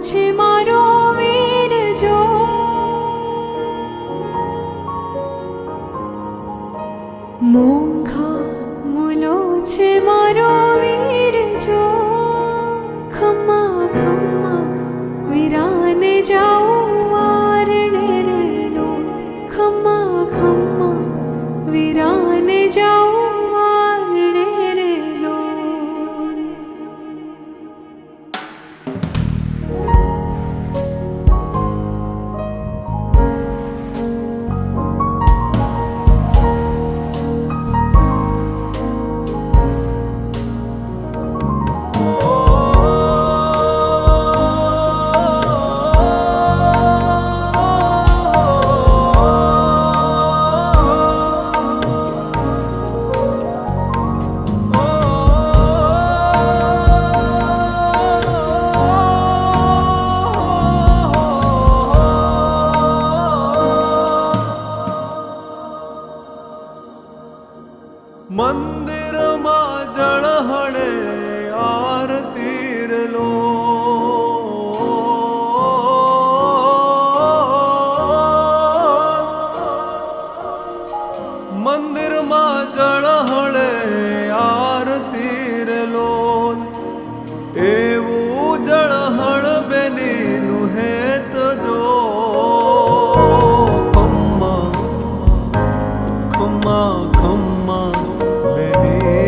છે મારો વીર જો. મોં મંદિરમાં જળ હળે. come on, let.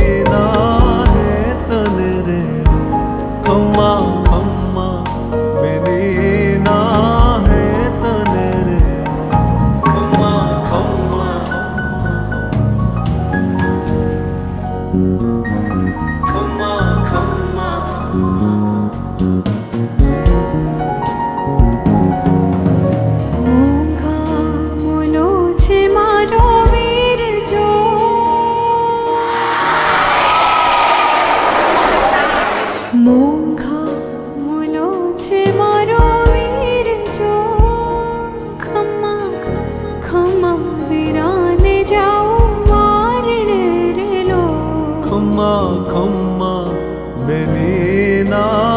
বেনি না